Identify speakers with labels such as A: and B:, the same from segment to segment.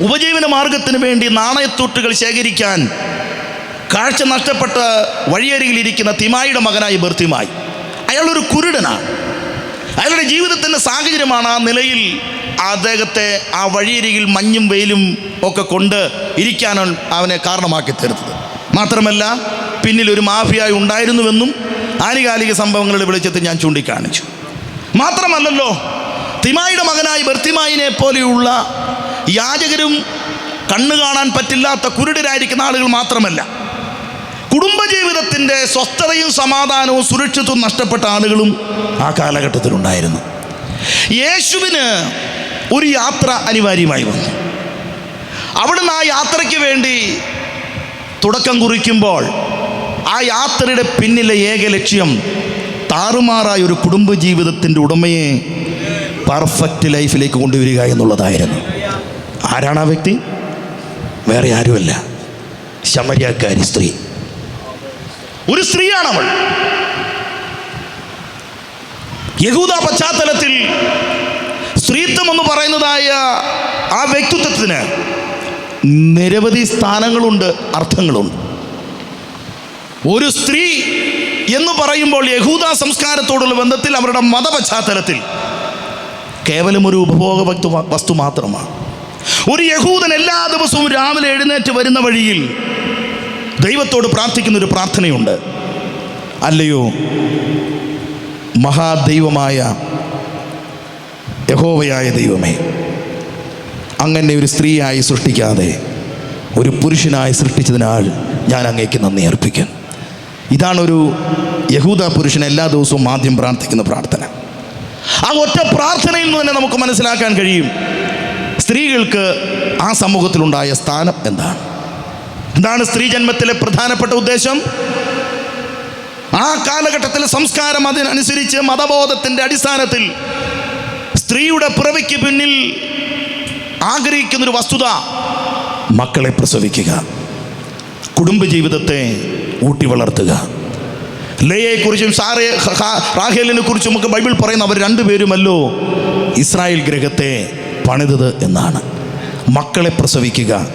A: ഉപജീവന മാർഗത്തിന് വേണ്ടി നാണയത്തൂട്ടുകൾ ശേഖരിക്കാൻ കാഴ്ച നഷ്ടപ്പെട്ട വഴിയരികിലിരിക്കുന്ന തിമായിയുടെ മകനായി ബർത്തിമായി അയാളൊരു കുരുടനാണ്. അയാളുടെ ജീവിതത്തിന്റെ സാഹചര്യമാണ് ആ നിലയിൽ അദ്ദേഹത്തെ ആ വഴിയരികിൽ മഞ്ഞും വെയിലും ഒക്കെ കൊണ്ട് ഇരിക്കാനാണ് അവനെ കാരണമാക്കി തീർത്തത് മാത്രമല്ല പിന്നിൽ ഒരു മാഫിയായി ഉണ്ടായിരുന്നുവെന്നും ആനുകാലിക സംഭവങ്ങളുടെ വെളിച്ചത്തിൽ ഞാൻ ചൂണ്ടിക്കാണിച്ചു. മാത്രമല്ലല്ലോ തിമായിയുടെ മകനായി ബർത്തിമായിനെ പോലെയുള്ള യാചകരും കണ്ണു കാണാൻ പറ്റില്ലാത്ത കുരുടരായിരിക്കുന്ന ആളുകൾ മാത്രമല്ല കുടുംബജീവിതത്തിന്റെ സ്വസ്ഥതയും സമാധാനവും സുരക്ഷിതവും നഷ്ടപ്പെട്ട ആളുകളും ആ കാലഘട്ടത്തിലുണ്ടായിരുന്നു. യേശുവിന് ഒരു യാത്ര അനിവാര്യമായി വന്നു. അവിടുന്ന് ആ യാത്രയ്ക്ക് വേണ്ടി തുടക്കം കുറിക്കുമ്പോൾ ആ യാത്രയുടെ പിന്നിലെ ഏക ലക്ഷ്യം താറുമാറായ ഒരു കുടുംബജീവിതത്തിന്റെ ഉടമയെ പെർഫെക്റ്റ് ലൈഫിലേക്ക് കൊണ്ടുവരിക എന്നുള്ളതായിരുന്നു. ആരാണ് ആ വ്യക്തി? വേറെ ആരുമല്ല. ശമരിയാക്കാരി സ്ത്രീ. ഒരു സ്ത്രീയാണ് അവൾ. യഹൂദ പശ്ചാത്തലത്തിൽ സ്ത്രീത്വം എന്ന് പറയുന്നതായ ആ വ്യക്തിത്വത്തിന് നിരവധി സ്ഥാനങ്ങളുണ്ട് അർത്ഥങ്ങളുണ്ട്. ഒരു സ്ത്രീ എന്ന് പറയുമ്പോൾ യഹൂദ സംസ്കാരത്തോടുള്ള ബന്ധത്തിൽ അവരുടെ മതപശ്ചാത്തലത്തിൽ കേവലം ഒരു ഉപഭോഗ വസ്തു മാത്രമാണ്. ഒരു യഹൂദൻ എല്ലാ ദിവസവും രാവിലെ എഴുന്നേറ്റ് വരുന്ന വഴിയിൽ ദൈവത്തോട് പ്രാർത്ഥിക്കുന്ന ഒരു പ്രാർത്ഥനയുണ്ട്. അല്ലയോ മഹാദൈവമായ യഹോവയായ ദൈവമേ അങ്ങനെ ഒരു സ്ത്രീയായി സൃഷ്ടിക്കാതെ ഒരു പുരുഷനായി സൃഷ്ടിച്ചതിനാൽ ഞാൻ അങ്ങേക്ക് നന്ദി അർപ്പിക്കും. ഇതാണൊരു യഹൂദ പുരുഷൻ എല്ലാ ദിവസവും ആദ്യം പ്രാർത്ഥിക്കുന്ന പ്രാർത്ഥന. ആ ഒറ്റ പ്രാർത്ഥനയിൽ നിന്ന് തന്നെ നമുക്ക് മനസ്സിലാക്കാൻ കഴിയും. സ്ത്രീകൾക്ക് ആ സമൂഹത്തിലുണ്ടായ സ്ഥാനം എന്താണ്? എന്താണ് സ്ത്രീ ജന്മത്തിലെ പ്രധാനപ്പെട്ട ഉദ്ദേശം? ആ കാലഘട്ടത്തിലെ സംസ്കാരം അതിനനുസരിച്ച് മതബോധത്തിന്റെ അടിസ്ഥാനത്തിൽ സ്ത്രീയുടെ പിറവിക്ക് പിന്നിൽ ആഗ്രഹിക്കുന്നൊരു വസ്തുത മക്കളെ പ്രസവിക്കുക കുടുംബജീവിതത്തെ ഊട്ടി വളർത്തുക ലേയെക്കുറിച്ചും സാറെ റാഹേലിനെ കുറിച്ചും ഒക്കെ ബൈബിൾ പറയുന്ന അവർ രണ്ടുപേരുമല്ലോ ഇസ്രായേൽ ഗ്രഹത്തെ പണിതത് എന്നാണ്. മക്കളെ പ്രസവിക്കുക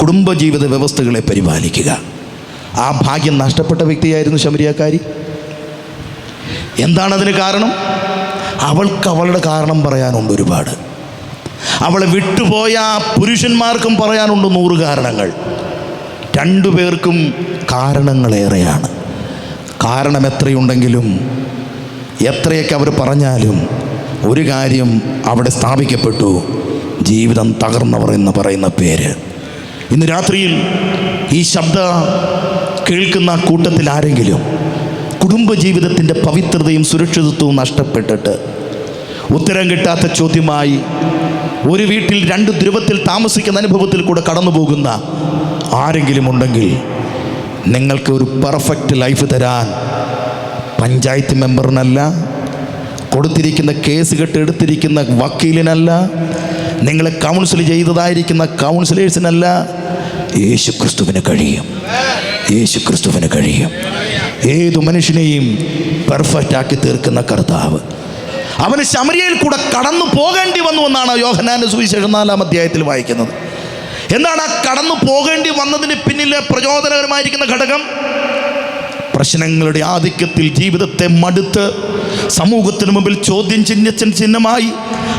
A: കുടുംബജീവിത വ്യവസ്ഥകളെ പരിപാലിക്കുക. ആ ഭാഗ്യം നഷ്ടപ്പെട്ട വ്യക്തിയായിരുന്നു ശമരിയാക്കാരി. എന്താണതിന് കാരണം? അവൾക്ക് അവളുടെ കാരണം പറയാനുണ്ട് ഒരുപാട്. അവളെ വിട്ടുപോയ പുരുഷന്മാർക്കും പറയാനുണ്ട് നൂറ് കാരണങ്ങൾ. രണ്ടു പേർക്കും കാരണങ്ങളേറെയാണ്. കാരണം എത്രയുണ്ടെങ്കിലും എത്രയൊക്കെ അവർ പറഞ്ഞാലും ഒരു കാര്യം അവിടെ സ്ഥാപിക്കപ്പെട്ടു. ജീവിതം തകർന്നവർ എന്ന് പറയുന്ന പേര്. ഇന്ന് രാത്രിയിൽ ഈ ശബ്ദ കേൾക്കുന്ന കൂട്ടത്തിൽ ആരെങ്കിലും കുടുംബജീവിതത്തിന്റെ പവിത്രതയും സുരക്ഷിതത്വവും നഷ്ടപ്പെട്ടിട്ട് ഉത്തരം കിട്ടാത്ത ചോദ്യമായി ഒരു വീട്ടിൽ രണ്ട് ധ്രുവത്തിൽ താമസിക്കുന്ന അനുഭവത്തിൽ കൂടെ കടന്നു പോകുന്ന ആരെങ്കിലും ഉണ്ടെങ്കിൽ നിങ്ങൾക്ക് ഒരു പെർഫെക്റ്റ് ലൈഫ് തരാൻ പഞ്ചായത്ത് മെമ്പറിനല്ല കൊടുത്തിരിക്കുന്ന കേസ് കെട്ട് എടുത്തിരിക്കുന്ന വക്കീലിനല്ല നിങ്ങളെ കൗൺസിൽ ചെയ്തതായിരിക്കുന്ന കൗൺസിലേഴ്സിനല്ല യേശു ക്രിസ്തുവിന് കഴിയും. യേശു ക്രിസ്തുവിന് കഴിയും. ഏതു മനുഷ്യനെയും പെർഫെക്റ്റ് ആക്കി തീർക്കുന്ന കർത്താവ്. അവന് ശമരിയയിൽ കൂടെ കടന്നു പോകേണ്ടി വന്നു എന്നാണ് യോഹനാന്റെ സുവിശേഷം നാലാം അധ്യായത്തിൽ വായിക്കുന്നത്. എന്താണ് ആ കടന്നു പോകേണ്ടി വന്നതിന് പിന്നിലെ പ്രചോദനകരമായിരിക്കുന്ന ഘടകം? പ്രശ്നങ്ങളുടെ ആധിക്യത്തിൽ ജീവിതത്തെ മടുത്ത് സമൂഹത്തിന് മുമ്പിൽ ചോദ്യം ചിഹ്ന ചിഹ്നമായി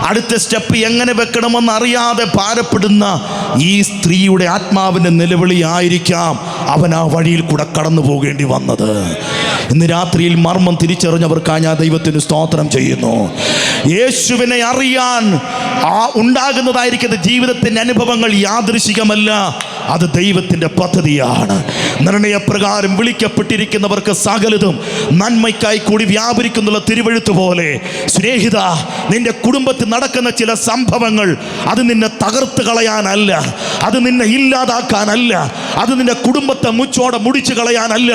A: അടുത്ത സ്റ്റെപ്പ് എങ്ങനെ വെക്കണമെന്ന് അറിയാതെ ഭാരപ്പെടുന്ന ഈ സ്ത്രീയുടെ ആത്മാവിന്റെ നിലവിളിയായിരിക്കാം അവൻ ആ വഴിയിൽ കൂടെ കടന്നു പോകേണ്ടി വന്നത്. ഇന്ന് രാത്രിയിൽ മർമ്മം തിരിച്ചറിഞ്ഞവർക്കായി ഞാൻ ദൈവത്തിന് സ്തോത്രം ചെയ്യുന്നു. യേശുവിനെ അറിയാൻ ആ ഉണ്ടാകുന്നതായിരിക്കുന്ന ജീവിതത്തിന്റെ അനുഭവങ്ങൾ യാദൃശികമല്ല. അത് ദൈവത്തിന്റെ പദ്ധതിയാണ്. നിർണയപ്രകാരം വിളിക്കപ്പെട്ടിരിക്കുന്നവർക്ക് സകലതും നന്മയ്ക്കായി കൂടി വ്യാപരിക്കുന്നുള്ള തിരുവഴുത്ത് പോലെ സ്നേഹിത നിന്റെ കുടുംബത്തിൽ നടക്കുന്ന ചില സംഭവങ്ങൾ അത് നിന്നെ തകർത്ത് കളയാനല്ല അത് നിന്നെ ഇല്ലാതാക്കാനല്ല അത് നിന്റെ കുടുംബത്തെ മുച്ചോടെ മുടിച്ചു കളയാനല്ല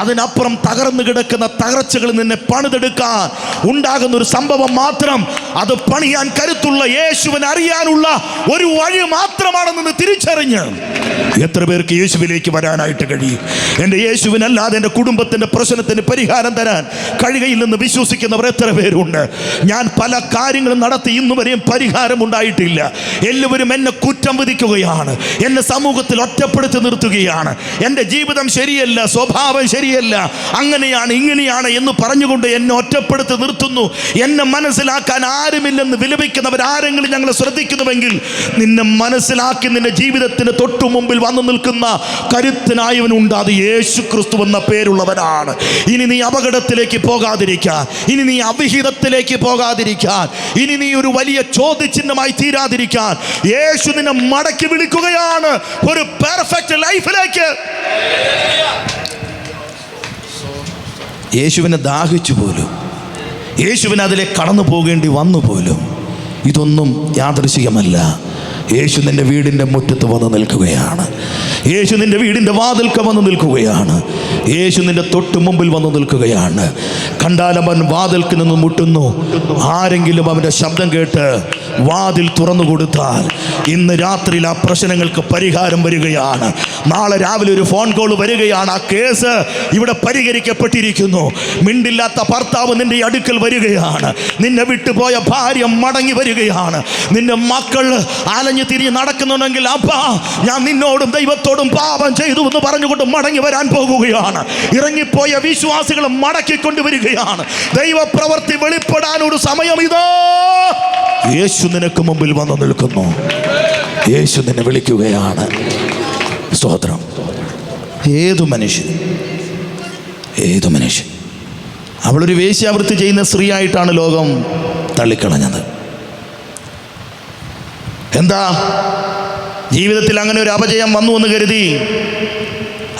A: അതിനപ്പുറം തകർന്നു കിടക്കുന്ന തകർച്ചകൾ നിന്നെ പണിതെടുക്കാൻ ഉണ്ടാകുന്ന ഒരു സംഭവം മാത്രം അത് പണിയാൻ കരുത്തുള്ള യേശുവിനെ അറിയാനുള്ള ഒരു വഴി മാത്രമാണെന്ന് തിരിച്ചറിഞ്ഞ് എത്ര പേർക്ക് യേശുവിലേക്ക് വരാനായിട്ട് കഴിയും? എന്റെ യേശുവിനല്ലാതെ എന്റെ കുടുംബത്തിന്റെ പ്രശ്നത്തിന് പരിഹാരം തരാൻ കഴിയില്ലെന്ന് വിശ്വസിക്കുന്നവർ എത്ര പേരുണ്ട്? ഞാൻ പല കാര്യങ്ങളും നടത്തി ഇന്നു വരെയും പരിഹാരം ഉണ്ടായിട്ടില്ല. എല്ലാവരും എന്നെ കുറ്റം വിധിക്കുകയാണ്. എന്നെ സമൂഹത്തിൽ ഒറ്റപ്പെടുത്തി നിർത്തുകയാണ്. എന്റെ ജീവിതം ശരിയല്ല സ്വഭാവം ശരിയല്ല. അങ്ങനെയാണ് ഇങ്ങനെയാണ് എന്ന് പറഞ്ഞുകൊണ്ട് എന്നെ ഒറ്റപ്പെടുത്തി നിർത്തുന്നു. എന്നെ മനസ്സിലാക്കാൻ ആരുമില്ലെന്ന് വിലപിക്കുന്നവർ ആരെങ്കിലും ഞങ്ങളെ ശ്രദ്ധിക്കുന്നുവെങ്കിൽ നിന്നെ മനസ്സിലാക്കി നിന്റെ ജീവിതത്തിന് തൊട്ടു മുമ്പിൽ വന്നു നിൽക്കുന്ന കരുത്തനായവനുണ്ട് അത് യേശു ക്രിസ്തു എന്ന പേരുള്ളവനാണ്. ഇനി നീ അപകടത്തിലേക്ക് പോകാതിരിക്കാൻ ഇനി നീ അവിഹിതത്തിലേക്ക് പോകാതിരിക്കാൻ ഇനി നീ ഒരു വലിയ ചോദ്യചിഹ്നമായി തീരാതിരിക്കാൻ യേശു നിന്നെ മടക്കി വിളിക്കുകയാണ്. ഒരു പെർഫെക്റ്റ് ലൈഫിലേക്ക് യേശുവിനെ ദാഹിച്ചു പോലും. യേശുവിന് അതിലെ കടന്നു പോകേണ്ടി വന്നു പോലും. ഇതൊന്നും യാദൃശികമല്ല. യേശു നിന്റെ വീടിന്റെ മുറ്റത്ത് വന്ന് നിൽക്കുകയാണ്. യേശു നിന്റെ വീടിന്റെ വാതിൽക്ക വന്ന് നിൽക്കുകയാണ്. യേശു നിന്റെ തൊട്ട് മുമ്പിൽ വന്ന് നിൽക്കുകയാണ്. കണ്ടാലവൻ വാതിൽക്ക് നിന്ന് മുട്ടുന്നു. ആരെങ്കിലും അവന്റെ ശബ്ദം കേട്ട് വാതിൽ തുറന്നു കൊടുത്താൽ ഇന്ന് രാത്രിയിൽ ആ പ്രശ്നങ്ങൾക്ക് പരിഹാരം വരികയാണ്. നാളെ രാവിലെ ഒരു ഫോൺ കോൾ വരികയാണ്. ആ കേസ് ഇവിടെ പരിഹരിക്കപ്പെട്ടിരിക്കുന്നു. മിണ്ടില്ലാത്ത ഭർത്താവ് നിന്റെ അടുക്കൽ വരികയാണ്. നിന്നെ വിട്ടുപോയ ഭാര്യ മടങ്ങി വരികയാണ്. നിന്റെ മക്കൾ അലഞ്ഞു തിരിഞ്ഞ് നടക്കുന്നുണ്ടെങ്കിൽ അപ്പാ ഞാൻ നിന്നോടും ദൈവത്തോടും പാപം ചെയ്തു എന്ന് പറഞ്ഞുകൊണ്ട് മടങ്ങി വരാൻ പോകുകയാണ്. ഇറങ്ങിപ്പോയ വിശ്വാസികൾ മടക്കിക്കൊണ്ട് വരികയാണ് ദൈവപ്രവർത്തി വെളിപ്പെടാനൊരു സമയം ഇതോ യേശു നിനക്ക് മുമ്പിൽ വന്നു നിൽക്കുന്നു. യേശു നിന്നെ വിളിക്കുകയാണ്. സ്തോത്രം. ഏതു മനുഷ്യൻ? ഏതു മനുഷ്യൻ? അവളൊരു വേശ്യാവൃത്തി ചെയ്യുന്ന സ്ത്രീയായിട്ടാണ് ലോകം തള്ളിക്കളഞ്ഞത്. എന്താ? ജീവിതത്തിൽ അങ്ങനെ ഒരു അപജയം വന്നു എന്ന് കരുതി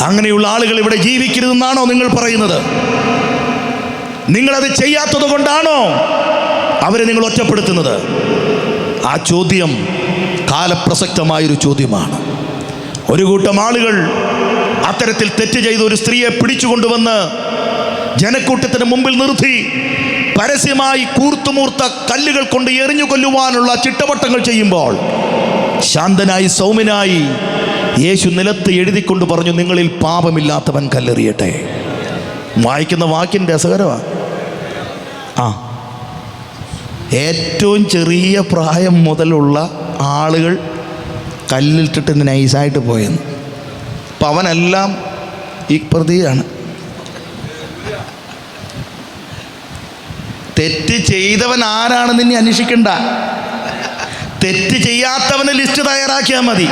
A: അങ്ങനെയുള്ള ആളുകൾ ഇവിടെ ജീവിക്കരുതെന്നാണോ നിങ്ങൾ പറയുന്നത്? നിങ്ങളത് ചെയ്യാത്തത് കൊണ്ടാണോ അവരെ നിങ്ങൾ ഒറ്റപ്പെടുത്തുന്നത്? ആ ചോദ്യം കാലപ്രസക്തമായൊരു ചോദ്യമാണ്. ഒരു കൂട്ടം ആളുകൾ അത്തരത്തിൽ തെറ്റ് ചെയ്ത ഒരു സ്ത്രീയെ പിടിച്ചുകൊണ്ടുവന്ന് ജനക്കൂട്ടത്തിന് മുമ്പിൽ നിർത്തി പരസ്യമായി കൂർത്തുമൂർത്ത കല്ലുകൾ കൊണ്ട് എറിഞ്ഞു കൊല്ലുവാനുള്ള ചിട്ടവട്ടങ്ങൾ ചെയ്യുമ്പോൾ ശാന്തനായി സൗമ്യനായി യേശു നിലത്ത് എഴുതിക്കൊണ്ട് പറഞ്ഞു നിങ്ങളിൽ പാപമില്ലാത്തവൻ കല്ലെറിയട്ടെ. വായിക്കുന്ന വാക്കിന്റെ രസകരമാണ് ആ ഏറ്റവും ചെറിയ പ്രായം മുതലുള്ള ആളുകൾ കല്ലിട്ടിട്ട് നൈസായിട്ട് പോയെന്ന്. അപ്പം അവനെല്ലാം ഈ പ്രതിയാണ്. തെറ്റ് ചെയ്തവൻ ആരാണെന്ന് ഇനി അന്വേഷിക്കണ്ട. തെറ്റ് ചെയ്യാത്തവന് ലിസ്റ്റ് തയ്യാറാക്കിയാൽ മതി.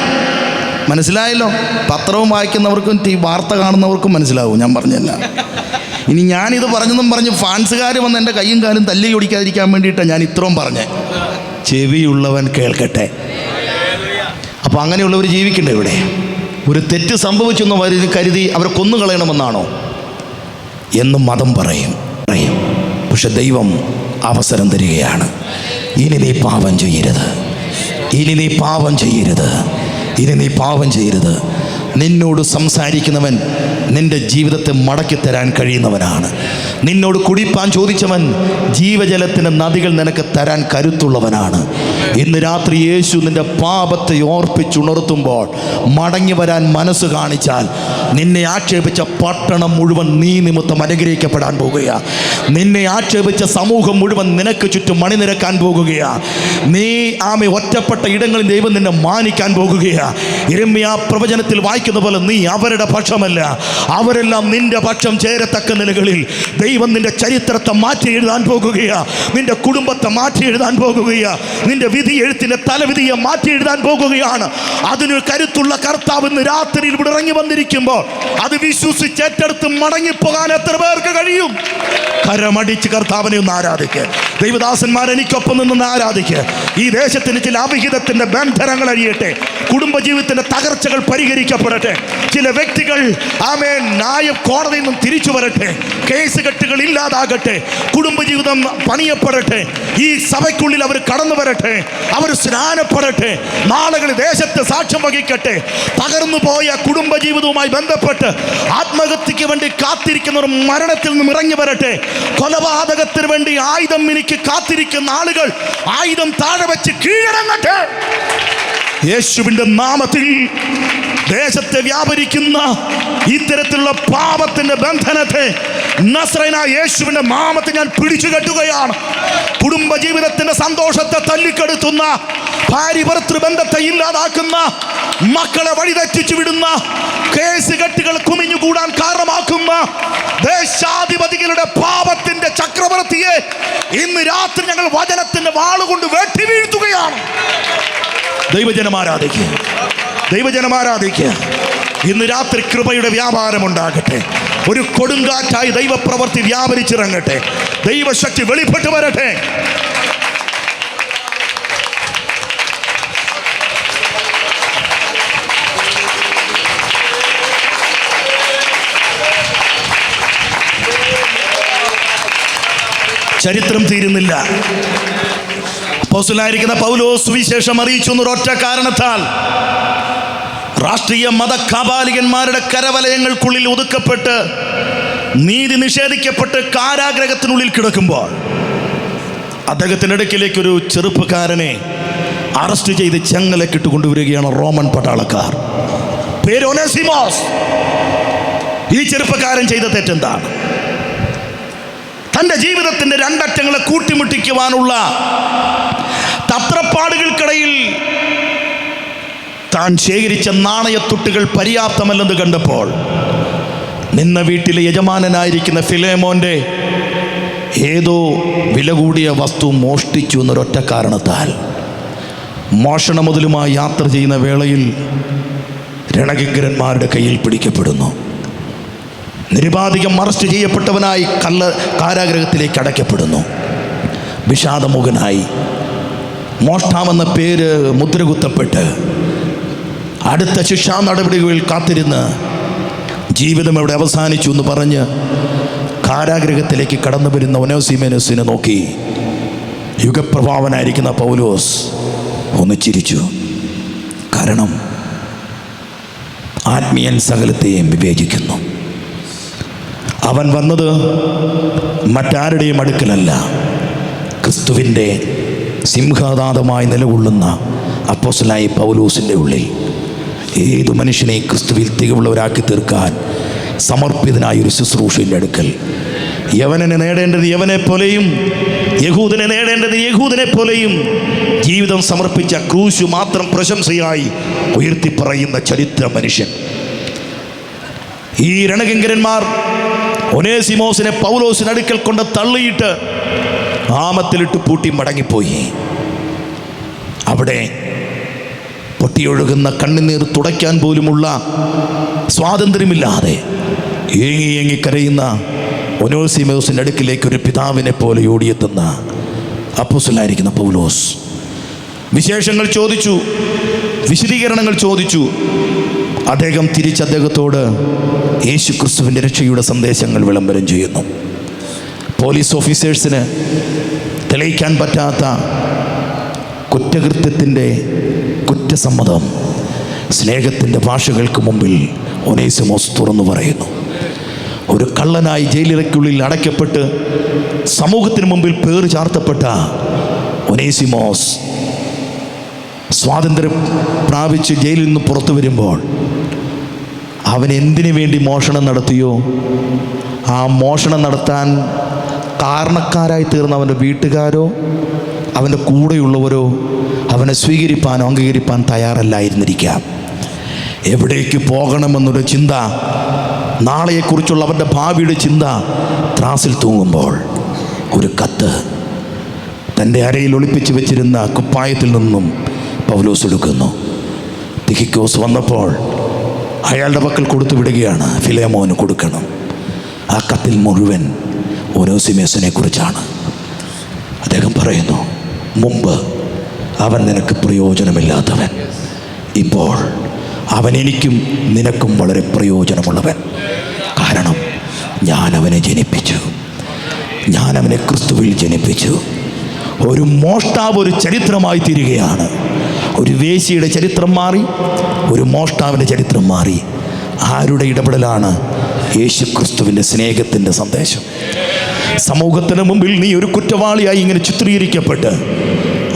A: മനസ്സിലായല്ലോ? പത്രവും വായിക്കുന്നവർക്കും ഈ വാർത്ത കാണുന്നവർക്കും മനസ്സിലാവും ഞാൻ പറഞ്ഞല്ല ഇനി ഞാനിത് പറഞ്ഞെന്നും പറഞ്ഞ് ഫാൻസുകാർ വന്ന് എന്റെ കയ്യും കാലും തല്ലി ഓടിക്കാതിരിക്കാൻ വേണ്ടിയിട്ടാണ് ഞാൻ ഇത്രയും പറഞ്ഞേ ചെവിയുള്ളവൻ കേൾക്കട്ടെ. അപ്പോൾ അങ്ങനെയുള്ളവർ ജീവിക്കണ്ടേ ഇവിടെ? ഒരു തെറ്റ് സംഭവിച്ചെന്ന് അവർ കരുതി അവരെ കൊന്നുകളയണമെന്നാണോ? എന്നും മതം പറയും. പറയും. പക്ഷെ ദൈവം അവസരം തരികയാണ്. ഇനി നീ പാപം ചെയ്യരുത്. ഇനി നീ പാപം ചെയ്യരുത്. ഇനി നീ പാപം ചെയ്യരുത്. നിന്നോട് സംസാരിക്കുന്നവൻ നിന്റെ ജീവിതത്തെ മടക്കി തരാൻ കഴിയുന്നവനാണ്. നിന്നോട് കുടിപ്പാൻ ചോദിച്ചവൻ ജീവജലത്തിന് നദികൾ നിനക്ക് തരാൻ കരുത്തുള്ളവനാണ്. ഇന്ന് രാത്രി യേശു നിന്റെ പാപത്തെ ഓർപ്പിച്ചുണർത്തുമ്പോൾ മടങ്ങി വരാൻ മനസ്സ് കാണിച്ചാൽ നിന്നെ ആക്ഷേപിച്ച പട്ടണം മുഴുവൻ നീ നിമിത്തം അനുഗ്രഹിക്കപ്പെടാൻ പോകുകയാണ് നിന്നെ ആക്ഷേപിച്ച സമൂഹം മുഴുവൻ നിനക്ക് ചുറ്റും മണിനിരക്കാൻ പോകുകയാ. നീ ആമെ ഒറ്റപ്പെട്ട ഇടങ്ങളിൽ ദൈവം നിന്നെ മാനിക്കാൻ പോകുകയാ. ഇരമ്യ പ്രവചനത്തിൽ വായിക്കുന്ന പോലെ നീ അവരുടെ പക്ഷമല്ല. അവരെല്ലാം നിന്റെ പക്ഷം ചേരത്തക്ക നിലകളിൽ ദൈവം നിന്റെ ചരിത്രത്തെ മാറ്റി എഴുതാൻ പോകുകയാ. നിന്റെ കുടുംബത്തെ മാറ്റി എഴുതാൻ പോകുകയാ. നിന്റെ വിധി എഴുത്തിന്റെ തലവിധിയെ മാറ്റി എഴുതാൻ പോകുകയാണ്. അതിന് കരുത്തുള്ള കർത്താവ് ഇന്ന് രാത്രിയിൽ ഇവിടെ ഇറങ്ങി വന്നിരിക്കുമ്പോൾ അത് വിശ്വസിച്ച് ഏറ്റെടുത്ത് മടങ്ങിപ്പോകാൻ എത്ര പേർക്ക് കഴിയും? കരമടിച്ച് കർത്താവിനെ ഒന്ന് ആരാധിക്കുക ദൈവദാസന്മാർ എനിക്കൊപ്പം നിന്ന് ആരാധിക്കുക ഈ ദേശത്തിന് ചില അവിഹിതത്തിന്റെ ബന്ധനങ്ങൾ അഴിയട്ടെ കുടുംബജീവിതത്തിന്റെ തകർച്ചകൾ പരിഹരിക്കപ്പെടട്ടെ. ചില വ്യക്തികൾ ആമേ നായ കോടതിയിൽ നിന്നും തിരിച്ചു വരട്ടെ. കേസ് കെട്ടുകൾ ഇല്ലാതാകട്ടെ കുടുംബജീവിതം പണിയപ്പെടട്ടെ ഈ സഭയ്ക്കുള്ളിൽ അവർ കടന്നു വരട്ടെ അവർ സ്നാനപ്പെടട്ടെ നാളുകളിൽ ദേശത്ത് സാക്ഷ്യം വഹിക്കട്ടെ. തകർന്നു പോയ കുടുംബജീവിതവുമായി ബന്ധപ്പെട്ട് ആത്മഹത്യക്ക് വേണ്ടി കാത്തിരിക്കുന്നവർ മരണത്തിൽ നിന്നും ഇറങ്ങി വരട്ടെ. കൊലപാതകത്തിന് വേണ്ടി ആയുധം എനിക്ക് കാത്തിരിക്കുന്ന ആളുകൾ ആയുധം താഴെ വെച്ച് കീഴടങ്ങട്ടെ. യേശുവിന്റെ നാമത്തിൽ ദേശത്തെ വ്യാപരിക്കുന്ന ഇത്തരത്തിലുള്ള പാപത്തിന്റെ ബന്ധനത്തെ നസ്രൈന യേശുവിന്റെ നാമത്തെ ഞാൻ പിടിച്ചു കെട്ടുകയാണ് കുടുംബജീവിതത്തിന്റെ സന്തോഷത്തെ തല്ലിക്കെടുത്തുന്ന ഭാര്യ ഭർത്തൃ ബന്ധത്തെ ഇല്ലാതാക്കുന്ന മക്കളെ വഴിതെറ്റിച്ചു വിടുന്ന കേസ് കെട്ടുകൾ കുമിഞ്ഞുകൂടാൻ കാരണമാക്കുന്ന ദേശാധിപതികളുടെ പാപത്തിന്റെ ചക്രവർത്തിയെ ഇന്ന് രാത്രി ഞങ്ങൾ വചനത്തിന്റെ വാളുകൊണ്ട് വെട്ടി വീഴ്ത്തുകയാണ്. ദൈവജനം ആരാധിക്കുക. ദൈവജനം ആരാധിക്കുക. ഇന്ന് രാത്രി കൃപയുടെ വ്യാപാരം ഉണ്ടാകട്ടെ ഒരു കൊടുങ്കാറ്റായി ദൈവപ്രവൃത്തി വ്യാപരിച്ചിറങ്ങട്ടെ. ദൈവശക്തി വെളിപ്പെട്ട് വരട്ടെ. ചരിത്രം തീരുന്നില്ല. അപ്പോസ്തലനായിരിക്കുന്ന പൗലോ സുവിശേഷം അറിയിച്ചു എന്നൊരൊറ്റ കാരണത്താൽ രാഷ്ട്രീയ മത കാപാലികന്മാരുടെ കരവലയങ്ങൾക്കുള്ളിൽ ഒതുക്കപ്പെട്ട് നീതി നിഷേധിക്കപ്പെട്ട് കാരാഗ്രഹത്തിനുള്ളിൽ കിടക്കുമ്പോൾ അദ്ദേഹത്തിന്റെ ഇടയ്ക്കിലേക്ക് ഒരു ചെറുപ്പക്കാരനെ അറസ്റ്റ് ചെയ്ത് ചെങ്ങലക്കിട്ട് കൊണ്ടുവരികയാണ് റോമൻ പട്ടാളക്കാർ. പേര് ഒനേസിമോസ്. ഈ ചെറുപ്പക്കാരൻ ചെയ്ത തെറ്റെന്താണ്? തന്റെ ജീവിതത്തിന്റെ രണ്ടറ്റങ്ങളെ കൂട്ടിമുട്ടിക്കുവാനുള്ള തത്രപ്പാടുകൾക്കിടയിൽ താൻ ശേഖരിച്ച നാണയത്തുട്ടുകൾ പര്യാപ്തമല്ലെന്ന് കണ്ടപ്പോൾ നിന്ന വീട്ടിലെ യജമാനനായിരിക്കുന്ന ഫിലേമോന്റെ ഏതോ വില കൂടിയ വസ്തു മോഷ്ടിച്ചു എന്നൊരൊറ്റ കാരണത്താൽ മോഷണ മുതലുമായി യാത്ര ചെയ്യുന്ന വേളയിൽ രണകിങ്കരന്മാരുടെ കയ്യിൽ പിടിക്കപ്പെടുന്നു. നിരുപാധികം അറസ്റ്റ് ചെയ്യപ്പെട്ടവനായി കല്ല കാരാഗ്രഹത്തിലേക്ക് അടയ്ക്കപ്പെടുന്നു. വിഷാദമുഖനായി. മോഷ്ടാമെന്ന പേര് മുദ്രകുത്തപ്പെട്ട് അടുത്ത ശിക്ഷാ നടപടികളിൽ കാത്തിരുന്ന് ജീവിതം ഇവിടെ അവസാനിച്ചു എന്ന് പറഞ്ഞ് കാരാഗ്രഹത്തിലേക്ക് കടന്നു വരുന്ന ഒനോസിമേനോസിനെ നോക്കി യുഗപ്രഭാവനായിരിക്കുന്ന പൗലോസ് ഒന്ന് ചിരിച്ചു. കാരണം ആത്മീയൻ സകലത്തെയും വിവേചിക്കുന്നു. അവൻ വന്നത് മറ്റാരുടെയും അടുക്കലല്ല ക്രിസ്തുവിന്റെ സിംഹദാതമായി നിലകൊള്ളുന്ന അപ്പോസലായി പൗലൂസിന്റെ ഉള്ളിൽ. ഏതു മനുഷ്യനെ ക്രിസ്തുവിൽ തികവുള്ളവരാക്കി തീർക്കാൻ സമർപ്പിതനായ ഒരു ശുശ്രൂഷയുടെ അടുക്കൽ. യവനനെ നേടേണ്ടത് യവനെ പോലെയും യഹൂദനെ നേടേണ്ടത് യഹൂദനെ പോലെയും ജീവിതം സമർപ്പിച്ച ക്രൂശു മാത്രം പ്രശംസയായി ഉയർത്തിപ്പറയുന്ന ചരിത്ര മനുഷ്യൻ. ഈ രണകിങ്കരന്മാർ ഒനേസിമോസിനെ പൗലോസിന് അടുക്കൽ കൊണ്ട് തള്ളിയിട്ട് ആമത്തിലിട്ട് പൂട്ടി മടങ്ങിപ്പോയി. അവിടെ പൊട്ടിയൊഴുകുന്ന കണ്ണുനീർ തുടയ്ക്കാൻ പോലുമുള്ള സ്വാതന്ത്ര്യമില്ലാതെ ഏങ്ങി ഏങ്ങി കരയുന്ന ഒനോസിമോസിന്റെ അടുക്കിലേക്ക് ഒരു പിതാവിനെ പോലെ ഓടിയെത്തുന്ന അപ്പോസലായിരിക്കുന്ന പൗലോസ്. വിശേഷങ്ങൾ ചോദിച്ചു വിശദീകരണങ്ങൾ ചോദിച്ചു. അദ്ദേഹം തിരിച്ച് അദ്ദേഹത്തോട് യേശു ക്രിസ്തുവിന്റെ രക്ഷയുടെ സന്ദേശങ്ങൾ വിളംബരം ചെയ്യുന്നു. പോലീസ് ഓഫീസേഴ്സിന് തെളിയിക്കാൻ പറ്റാത്ത കുറ്റകൃത്യത്തിന്റെ കുറ്റസമ്മതം സ്നേഹത്തിന്റെ ഭാഷകൾക്ക് മുമ്പിൽ ഒനേസിമോസ് തുറന്നു പറയുന്നു. ഒരു കള്ളനായി ജയിലിറയ്ക്കുള്ളിൽ അടയ്ക്കപ്പെട്ട് സമൂഹത്തിന് മുമ്പിൽ പേർ ചാർത്തപ്പെട്ട ഒനേസിമോസ് സ്വാതന്ത്ര്യം പ്രാപിച്ച് ജയിലിൽ നിന്ന് പുറത്തു വരുമ്പോൾ അവൻ എന്തിനു വേണ്ടി മോഷണം നടത്തിയോ? ആ മോഷണം നടത്താൻ കാരണക്കാരായി തീർന്ന അവന്റെ വീട്ടുകാരോ? അവന്റെ കൂടെയുള്ളവരോ? അവനെ സ്വീകരിപ്പാനോ അംഗീകരിപ്പാൻ തയ്യാറല്ലായിരുന്നിരിക്കാം എവിടേക്ക് പോകണമെന്നൊരു ചിന്ത നാളെയെക്കുറിച്ചുള്ള അവന്റെ ഭാവിയുടെ ചിന്ത ത്രാസിൽ തൂങ്ങുമ്പോൾ ഒരു കത്ത് തന്റെ അരയിൽ ഒളിപ്പിച്ച് വെച്ചിരുന്ന കുപ്പായത്തിൽ നിന്നും പൗലോസ് എടുക്കുന്നു. തിഹിക്കോസ് വന്നപ്പോൾ അയാളുടെ പക്കൽ കൊടുത്തു വിടുകയാണ് ഫിലേമോന് കൊടുക്കണം. ആ കത്തിൽ മുഴുവൻ ഓരോസിമേസിനെ കുറിച്ചാണ്. അദ്ദേഹം പറയുന്നു മുമ്പ് അവൻ നിനക്ക് പ്രയോജനമില്ലാത്തവൻ. ഇപ്പോൾ അവൻ എനിക്കും നിനക്കും വളരെ പ്രയോജനമുള്ളവൻ. കാരണം ഞാൻ അവനെ ജനിപ്പിച്ചു. ഞാൻ അവനെ ക്രിസ്തുവിൽ ജനിപ്പിച്ചു. ഒരു മോഷ്ടാവ് ഒരു ചരിത്രമായി തീരുകയാണ്. ഒരു വേശിയുടെ ചരിത്രം മാറി ഒരു മോഷ്ടാവിന്റെ ചരിത്രം മാറി. ആരുടെ ഇടപെടലാണ് യേശു ക്രിസ്തുവിന്റെ സ്നേഹത്തിന്റെ സന്ദേശം? സമൂഹത്തിന് മുമ്പിൽ നീ ഒരു കുറ്റവാളിയായി ഇങ്ങനെ ചിത്രീകരിക്കപ്പെട്ട്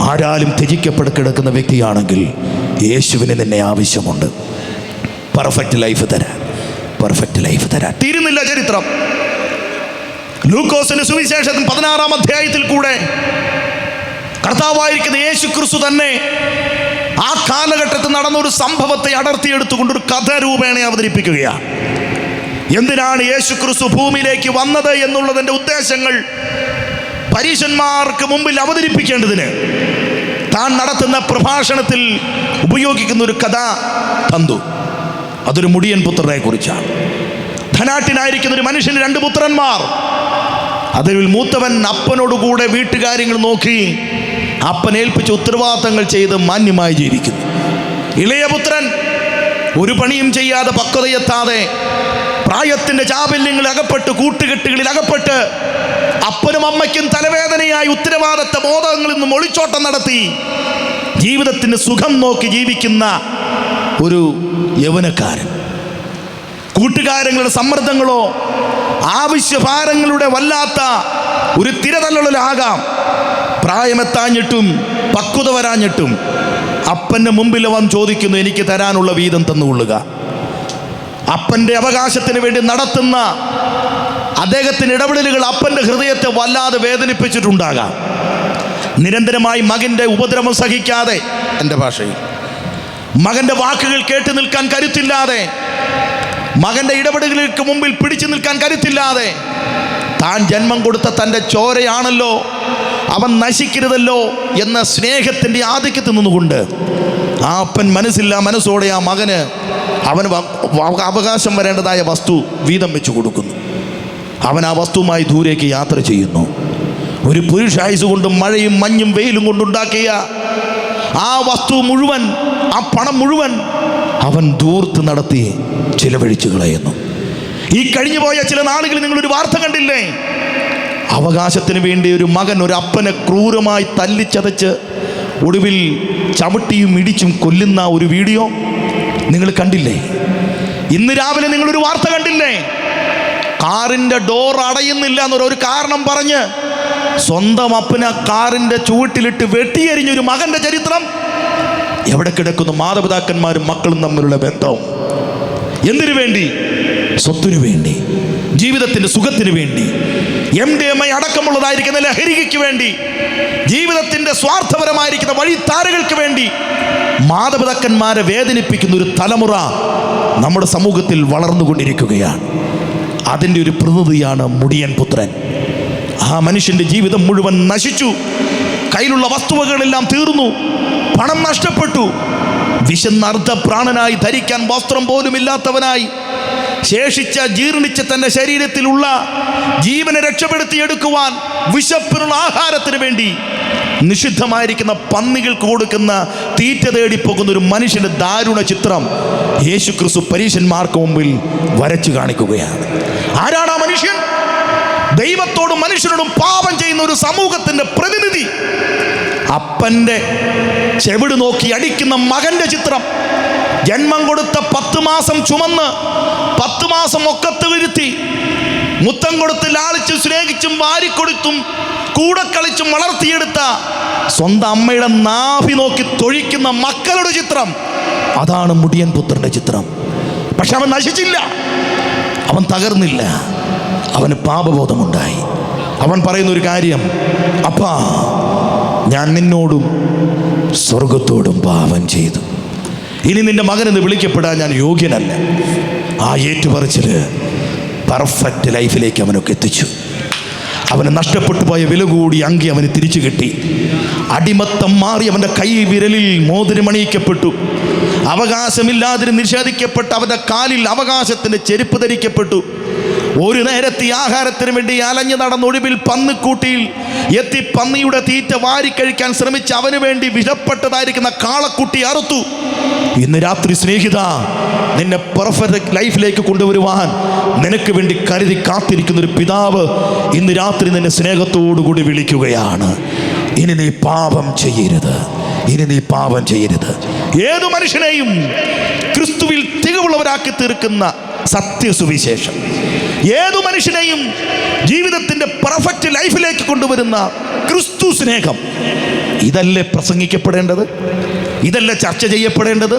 A: ആരാലും ത്യജിക്കപ്പെട്ട് കിടക്കുന്ന വ്യക്തിയാണെങ്കിൽ യേശുവിന് നിന്നെ ആവശ്യമുണ്ട്. പെർഫെക്റ്റ് ലൈഫ് തരാൻ. പെർഫെക്റ്റ് ലൈഫ് തരാൻ. തീരുന്നില്ല ചരിത്രം. ലൂക്കോസിന്റെ സുവിശേഷത്തിൽ പതിനാറാം അധ്യായത്തിൽ കൂടെ കർത്താവായിരിക്കുന്ന യേശു ക്രിസ്തു തന്നെ ആ കാലഘട്ടത്തിൽ നടന്ന ഒരു സംഭവത്തെ അടർത്തിയെടുത്തുകൊണ്ട് ഒരു കഥ രൂപേണ അവതരിപ്പിക്കുകയാണ്. എന്തിനാണ് യേശു ക്രിസ്തു ഭൂമിയിലേക്ക് വന്നത് എന്നുള്ളതിന്റെ ഉദ്ദേശങ്ങൾ പരീശന്മാർക്ക് മുമ്പിൽ അവതരിപ്പിക്കേണ്ടതിന് താൻ നടത്തുന്ന പ്രഭാഷണത്തിൽ ഉപയോഗിക്കുന്ന ഒരു കഥ തന്തു അതൊരു മുടിയൻ പുത്രനെ കുറിച്ചാണ്. ധനാട്ടിനായിരിക്കുന്ന ഒരു മനുഷ്യന് രണ്ട് പുത്രന്മാർ. അതിൽ മൂത്തവൻ അപ്പനോടുകൂടെ വീട്ടുകാര്യങ്ങൾ നോക്കി അപ്പൻ ഏൽപ്പിച്ച ഉത്തരവാദിത്തങ്ങൾ ചെയ്ത് മാന്യമായി ജീവിക്കുന്നു. ഇളയപുത്രൻ ഒരു പണിയും ചെയ്യാതെ പക്വതയെത്താതെ പ്രായത്തിന്റെ ചാബല്യങ്ങളിൽ അകപ്പെട്ട് കൂട്ടുകെട്ടുകളിൽ അകപ്പെട്ട് അപ്പനും അമ്മയ്ക്കും തലവേദനയായി ഉത്തരവാദിത്ത ബോധങ്ങളിൽ നിന്നും ഒളിച്ചോട്ടം നടത്തി ജീവിതത്തിന് സുഖം നോക്കി ജീവിക്കുന്ന ഒരു യൗവനക്കാരൻ. കൂട്ടുകാരങ്ങളുടെ സമ്മർദ്ദങ്ങളോ ആവശ്യഭാരങ്ങളുടെ വല്ലാത്ത ഒരു തിരതള്ളലാകാം പ്രായമെത്താഞ്ഞിട്ടും പക്വത വരാഞ്ഞിട്ടും അപ്പന്റെ മുമ്പിൽ അവൻ ചോദിക്കുന്നു എനിക്ക് തരാനുള്ള വീതം തന്നുകൊള്ളുക. അപ്പന്റെ അവകാശത്തിന് വേണ്ടി നടത്തുന്ന അദ്ദേഹത്തിന്റെ ഇടപെടലുകൾ അപ്പന്റെ ഹൃദയത്തെ വല്ലാതെ വേദനിപ്പിച്ചിട്ടുണ്ടാകാം. നിരന്തരമായി മകന്റെ ഉപദ്രവം സഹിക്കാതെ എന്റെ ഭാഷയിൽ മകന്റെ വാക്കുകൾ കേട്ടു നിൽക്കാൻ കരുത്തില്ലാതെ മകന്റെ ഇടപെടലുകൾക്ക് മുമ്പിൽ പിടിച്ചു നിൽക്കാൻ കരുത്തില്ലാതെ താൻ ജന്മം കൊടുത്ത തന്റെ ചോരയാണല്ലോ അവൻ നശിക്കരുതല്ലോ എന്ന സ്നേഹത്തിന്റെ ആധിക്യത്തിൽ നിന്നുകൊണ്ട് ആ അപ്പൻ മനസ്സില്ല മനസ്സോടെ ആ മകന് അവന് അവകാശം വരേണ്ടതായ വസ്തു വീതം വെച്ച് കൊടുക്കുന്നു. അവൻ ആ വസ്തുവുമായി ദൂരേക്ക് യാത്ര ചെയ്യുന്നു. ഒരു പുരുഷായുസ് കൊണ്ടും മഴയും മഞ്ഞും വെയിലും കൊണ്ടുണ്ടാക്കിയ ആ വസ്തു മുഴുവൻ ആ പണം മുഴുവൻ അവൻ ദൂർത്ത് നടത്തി ചിലവഴിച്ചു കളയുന്നു. ഈ കഴിഞ്ഞു പോയ ചില നാളുകളിൽ നിങ്ങളൊരു വാർത്ത കണ്ടില്ലേ? അവകാശത്തിന് വേണ്ടി ഒരു മകൻ ഒരു അപ്പനെ ക്രൂരമായി തല്ലിച്ചതച്ച് ഒടുവിൽ ചവിട്ടിയും ഇടിച്ചും കൊല്ലുന്ന ഒരു വീഡിയോ. നിങ്ങൾ കണ്ടില്ലേ? ഇന്ന് രാവിലെ നിങ്ങളൊരു വാർത്ത കണ്ടില്ലേ? കാറിന്റെ ഡോർ അടയുന്നില്ല എന്നൊരു കാരണം പറഞ്ഞ് സ്വന്തം അപ്പന കാറിന്റെ ചുവട്ടിലിട്ട് വെട്ടിയെരിഞ്ഞൊരു മകന്റെ ചരിത്രം. എവിടെ കിടക്കുന്നു മാതാപിതാക്കന്മാരും മക്കളും തമ്മിലുള്ള ബന്ധം? എന്തിനു വേണ്ടി? സ്വത്തിനു വേണ്ടി. ജീവിതത്തിന്റെ സുഖത്തിന് വേണ്ടി എം ഡി എം ഐ അടക്കമുള്ളതായിരിക്കുന്ന ലഹരിക്ക് വേണ്ടി ജീവിതത്തിന്റെ സ്വാർത്ഥപരമായിരിക്കുന്ന വഴിത്താരകൾക്ക് വേണ്ടി മാതാപിതാക്കന്മാരെ വേദനിപ്പിക്കുന്ന ഒരു തലമുറ നമ്മുടെ സമൂഹത്തിൽ വളർന്നുകൊണ്ടിരിക്കുകയാണ്. അതിന്റെ ഒരു പ്രതിനിധിയാണ് മുടിയൻ പുത്രൻ. ആ മനുഷ്യന്റെ ജീവിതം മുഴുവൻ നശിച്ചു. കയ്യിലുള്ള വസ്തുവകളെല്ലാം തീർന്നു. പണം നഷ്ടപ്പെട്ടു. വിശന്നർദ്ധ പ്രാണനായി ധരിക്കാൻ വസ്ത്രം പോലും ഇല്ലാത്തവനായി ശേഷിച്ച ജീർണിച്ച തന്റെ ശരീരത്തിലുള്ള ജീവനെ രക്ഷപ്പെടുത്തിയെടുക്കുവാൻ വിശപ്പിനുള്ള ആഹാരത്തിന് വേണ്ടി നിഷിദ്ധമായിരിക്കുന്ന പന്നികൾക്ക് കൊടുക്കുന്ന തീറ്റ തേടി പോകുന്ന ഒരു മനുഷ്യന്റെ ദാരുണ ചിത്രം യേശു ക്രിസ്തു പരീശന്മാർക്ക് മുമ്പിൽ വരച്ചു കാണിക്കുകയാണ്. ആരാണ് ആ മനുഷ്യൻ? ദൈവത്തോടും മനുഷ്യനോടും പാപം ചെയ്യുന്ന ഒരു സമൂഹത്തിന്റെ പ്രതിനിധി. അപ്പന്റെ ചെവിട് നോക്കി അടിക്കുന്ന മകന്റെ ചിത്രം ജന്മം കൊടുത്ത പത്ത് മാസം ചുമന്ന് പത്ത് മാസം ഒക്കത്ത് വീഴ്ത്തി. മുത്തം കൊടുത്ത് ലാളിച്ചും സ്നേഹിച്ചും വാരിക്കൊടുത്തും കൂടെ കളിച്ചും വളർത്തിയെടുത്ത സ്വന്തം അമ്മയുടെ നാഭി നോക്കി തൊഴിക്കുന്ന മക്കളുടെ ചിത്രം. അതാണ് മുടിയൻ പുത്രന്റെ ചിത്രം. പക്ഷെ അവൻ നശിച്ചില്ല. അവൻ തകർന്നില്ല. അവന് പാപബോധമുണ്ടായി. അവൻ പറയുന്ന ഒരു കാര്യം അപ്പാ ഞാൻ നിന്നോടും സ്വർഗത്തോടും പാപം ചെയ്തു. ഇനി നിന്റെ മകനെന്ന് വിളിക്കപ്പെടാൻ ഞാൻ യോഗ്യനല്ല. ആ ഏറ്റുപറിച്ചിൽ പെർഫെക്റ്റ് ലൈഫിലേക്ക് അവനൊക്കെ എത്തിച്ചു. അവന് നഷ്ടപ്പെട്ടു പോയ വില കൂടി അങ്കി അവന് തിരിച്ചു കിട്ടി. അടിമത്തം മാറി അവന്റെ കൈ വിരലിൽ മോതിരമണിയിക്കപ്പെട്ടു അവകാശമില്ലാതിന് നിഷേധിക്കപ്പെട്ട അവന്റെ കാലിൽ അവകാശത്തിന്റെ ചെരുപ്പ് ധരിക്കപ്പെട്ടു. ഒരു നേരത്തെ ആഹാരത്തിന് വേണ്ടി അലഞ്ഞു നടന്ന ഒടുവിൽ പന്നിക്കൂട്ടിയിൽ എത്തി പന്നിയുടെ തീറ്റ വാരിക്കഴിക്കാൻ ശ്രമിച്ച് അവന് വേണ്ടി വിഷപ്പെട്ടതായിരിക്കുന്ന കാളക്കുട്ടി അറുത്തു. ഇന്ന് രാത്രി സ്നേഹിത നിന്നെ പെർഫെക്റ്റ് ലൈഫിലേക്ക് കൊണ്ടുവരുവാൻ നിനക്ക് വേണ്ടി കരുതി കാത്തിരിക്കുന്ന ഒരു പിതാവ് ഇന്ന് രാത്രി നിന്നെ സ്നേഹത്തോടുകൂടി വിളിക്കുകയാണ്.
B: ഇനി നീ പാപം ചെയ്യരുത്. ഇനി നീ പാപം ചെയ്യരുത്.
A: ഏത് മനുഷ്യനെയും ക്രിസ്തുവിൽ തികവുള്ളവരാക്കി തീർക്കുന്ന സത്യസുവിശേഷം. ഏതു മനുഷ്യനെയും ജീവിതത്തിന്റെ പെർഫെക്റ്റ് ലൈഫിലേക്ക് കൊണ്ടുവരുന്ന ക്രിസ്തു സ്നേഹം. ഇതല്ലേ പ്രസംഗിക്കപ്പെടേണ്ടത്? ഇതല്ലേ ചർച്ച ചെയ്യപ്പെടേണ്ടത്?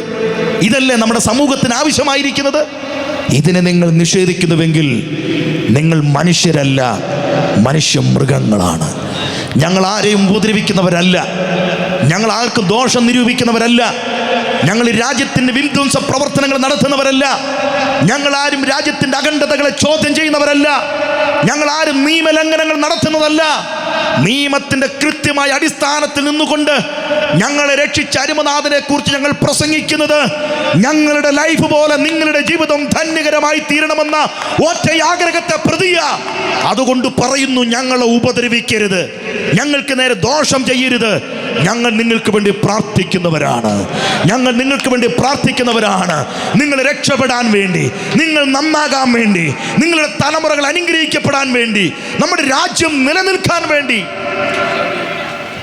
A: ഇതല്ലേ നമ്മുടെ സമൂഹത്തിന് ആവശ്യമായിരിക്കുന്നത്? ഇതിനെ നിങ്ങൾ നിഷേധിക്കുന്നുവെങ്കിൽ നിങ്ങൾ മനുഷ്യരല്ല മനുഷ്യ മൃഗങ്ങളാണ്. ഞങ്ങൾ ആരെയും ഉപദ്രവിക്കുന്നവരല്ല. ഞങ്ങൾ ആർക്കും ദോഷം നിരൂപിക്കുന്നവരല്ല. ഞങ്ങൾ രാജ്യത്തിന്റെ വിധ്വംസ പ്രവർത്തനങ്ങൾ നടത്തുന്നവരല്ല. ഞങ്ങൾ ആരും രാജ്യത്തിന്റെ അഖണ്ഡതകളെ ചോദ്യം ചെയ്യുന്നവരല്ല. ഞങ്ങൾ ആരും നിയമലംഘനങ്ങൾ നടത്തുന്നതല്ല. നിയമത്തിന്റെ കൃത്യമായ അടിസ്ഥാനത്തിൽ നിന്നുകൊണ്ട് ഞങ്ങളെ രക്ഷിച്ച അരുമനാഥനെ കുറിച്ച് ഞങ്ങൾ പ്രസംഗിക്കുന്നത് ഞങ്ങളുടെ ലൈഫ് പോലെ നിങ്ങളുടെ ജീവിതം ധന്യകരമായി തീരണമെന്ന ഒറ്റ ആഗ്രഹത്തെ പ്രതിയ. അതുകൊണ്ട് പറയുന്നു ഞങ്ങളെ ഉപദ്രവിക്കരുത്. ഞങ്ങൾക്ക് നേരെ ദോഷം ചെയ്യരുത്. ഞങ്ങൾ നിങ്ങൾക്ക് വേണ്ടി പ്രാർത്ഥിക്കുന്നവരാണ്. ഞങ്ങൾ നിങ്ങൾക്ക് വേണ്ടി പ്രാർത്ഥിക്കുന്നവരാണ്. നിങ്ങൾ രക്ഷപ്പെടാൻ വേണ്ടി നിങ്ങൾ നന്നാകാൻ വേണ്ടി നിങ്ങളുടെ തലമുറകൾ അനുഗ്രഹിക്കപ്പെടാൻ വേണ്ടി നമ്മുടെ രാജ്യം നിലനിൽക്കാൻ വേണ്ടി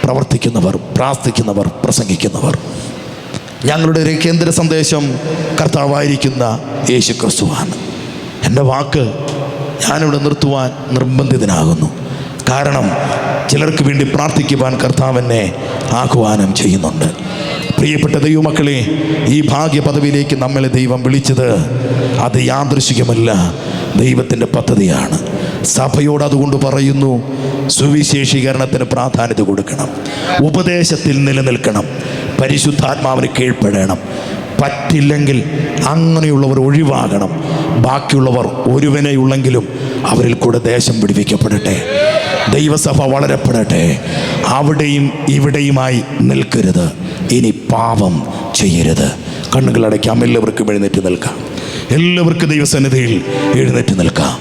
A: പ്രവർത്തിക്കുന്നവർ പ്രാർത്ഥിക്കുന്നവർ പ്രസംഗിക്കുന്നവർ. ഞങ്ങളുടെ ഒരു കേന്ദ്ര സന്ദേശം കർത്താവായിരിക്കുന്ന യേശു ക്രിസ്തുവാണ് എന്റെ വാക്ക് ഞാനിവിടെ നിർത്തുവാൻ നിർബന്ധിതനാകുന്നു. കാരണം ചിലർക്ക് വേണ്ടി പ്രാർത്ഥിക്കുവാൻ കർത്താവ് എന്നെ ആഹ്വാനം ചെയ്യുന്നുണ്ട്. പ്രിയപ്പെട്ട ദൈവമക്കളെ ഈ ഭാഗ്യ പദവിയിലേക്ക് നമ്മളെ ദൈവം വിളിച്ചത് അത് യാദൃശികമല്ല ദൈവത്തിന്റെ പദ്ധതിയാണ്. സഭയോട് അതുകൊണ്ട് പറയുന്നു സുവിശേഷീകരണത്തിന് പ്രാധാന്യത കൊടുക്കണം ഉപദേശത്തിൽ നിലനിൽക്കണം പരിശുദ്ധാത്മാവിന് കീഴ്പ്പെടണം പറ്റില്ലെങ്കിൽ അങ്ങനെയുള്ളവർ ഒഴിവാകണം ബാക്കിയുള്ളവർ ഒരുവനെയുള്ളെങ്കിലും അവരിൽ കൂടെ ദേശം പിടിപ്പിക്കപ്പെടട്ടെ. ദൈവസഭ വളരപ്പെടട്ടെ. അവിടെയും ഇവിടെയുമായി നിൽക്കരുത്. ഇനി പാപം ചെയ്യരുത്. കണ്ണുകളടയ്ക്കാം എല്ലാവർക്കും എഴുന്നേറ്റ് നിൽക്കാം. എല്ലാവർക്കും ദൈവസന്നിധിയിൽ എഴുന്നേറ്റ് നിൽക്കാം.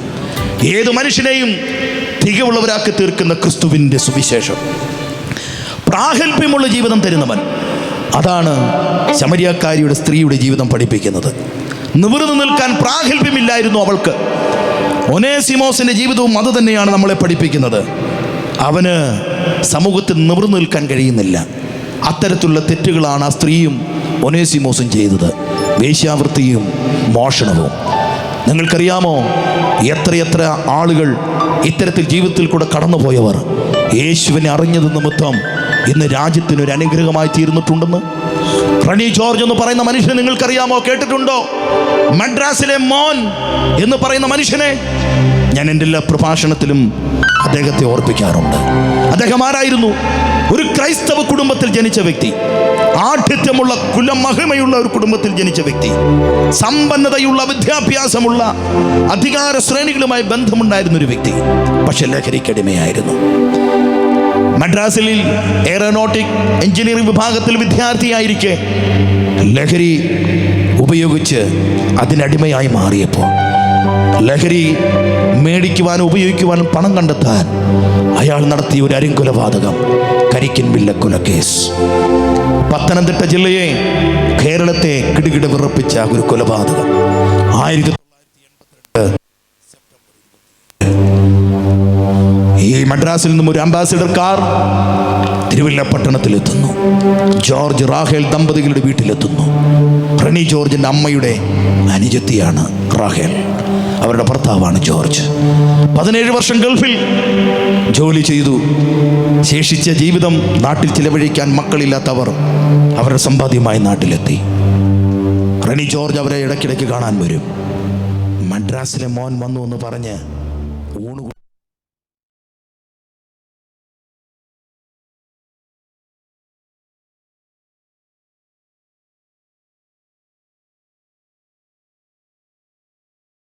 A: ഏത് മനുഷ്യനെയും തികവുള്ളവരാക്കി തീർക്കുന്ന ക്രിസ്തുവിന്റെ സുവിശേഷം. പ്രാഗൽഭ്യമുള്ള ജീവിതം തരുന്നവൻ. അതാണ് ശമരിയക്കാരിയുടെ സ്ത്രീയുടെ ജീവിതം പഠിപ്പിക്കുന്നത്. നിവർന്നു നിൽക്കാൻ പ്രാഗൽഭ്യമില്ലായിരുന്നു അവൾക്ക്. ഒനേസിമോസിന്റെ ജീവിതവും അത് തന്നെയാണ് നമ്മളെ പഠിപ്പിക്കുന്നത്. അവന് സമൂഹത്തിൽ നിവർന്നു നിൽക്കാൻ കഴിയുന്നില്ല. അത്തരത്തിലുള്ള തെറ്റുകളാണ് ആ സ്ത്രീയും ഒനേസിമോസും ചെയ്തത്. വേശ്യാവൃത്തിയും മോഷണവും. നിങ്ങൾക്കറിയാമോ എത്രയെത്ര ആളുകൾ ഇത്തരത്തിൽ ജീവിതത്തിൽ കൂടെ കടന്നുപോയവർ. യേശുവിനെ അറിഞ്ഞത് നിമിത്തം ഇന്ന് രാജ്യത്തിന് ഒരു അനുഗ്രഹമായി തീർന്നിട്ടുണ്ടെന്ന്. റണി ജോർജ് എന്ന് പറയുന്ന മനുഷ്യനെ നിങ്ങൾക്കറിയാമോ? കേട്ടിട്ടുണ്ടോ? മദ്രാസിലെ മോൻ എന്ന് പറയുന്ന മനുഷ്യനെ ഞാൻ എന്റെ എല്ലാ പ്രഭാഷണത്തിലും അദ്ദേഹത്തെ ഓർപ്പിക്കാറുണ്ട്. അദ്ദേഹം ആരായിരുന്നു? ഒരു ക്രൈസ്തവ കുടുംബത്തിൽ ജനിച്ച വ്യക്തി. ആഠ്യത്വമുള്ള കുലമഹിമയുള്ള ഒരു കുടുംബത്തിൽ ജനിച്ച വ്യക്തി. സമ്പന്നതയുള്ള വിദ്യാഭ്യാസമുള്ള അധികാര ശ്രേണികളുമായി ബന്ധമുണ്ടായിരുന്ന ഒരു വ്യക്തി. പക്ഷെ ലഹരിക്കടിമയായിരുന്നു. മദ്രാസിൽ എയറോനോട്ടിക് എഞ്ചിനീയറിംഗ് വിഭാഗത്തിൽ വിദ്യാർത്ഥിയായിരിക്കെ ലഹരി ഉപയോഗിച്ച് അതിനടിമയായി മാറിയപ്പോൾ. ലഹരി മേടിക്കുവാനും ഉപയോഗിക്കുവാനും പണം കണ്ടെത്താൻ അയാൾ നടത്തിയ ഒരു അരിങ്കുലപാതകം കരിക്കൻ വില്ലക്കുല കേസ്. പത്തനംതിട്ട ജില്ലയെ കേരളത്തെ കിടുകിട വിറപ്പിച്ച ഒരു കൊലപാതകം. ആയിരത്തി മദ്രാസിൽ നിന്നും ഒരു അംബാസിഡർ കാർ തിരുവല്ല പട്ടണത്തിലെത്തുന്നു. ജോർജ് റാഹേൽ ദമ്പതികളുടെ വീട്ടിലെത്തുന്നു. റണി ജോർജിന്റെ അമ്മയുടെ അനുജത്തിയാണ് റാഹേൽ. അവരുടെ ഭർത്താവാണ് ജോർജ്. പതിനേഴ് വർഷം ഗൾഫിൽ ജോലി ചെയ്തു. ശേഷിച്ച ജീവിതം നാട്ടിൽ ചിലവഴിക്കാൻ മക്കളില്ലാത്തവർ അവരുടെ സമ്പാദ്യമായി നാട്ടിലെത്തി. റണി ജോർജ് അവരെ ഇടയ്ക്കിടയ്ക്ക് കാണാൻ വരും. മദ്രാസിലെ മോൻ വന്നു എന്ന് പറഞ്ഞ് ഊണ്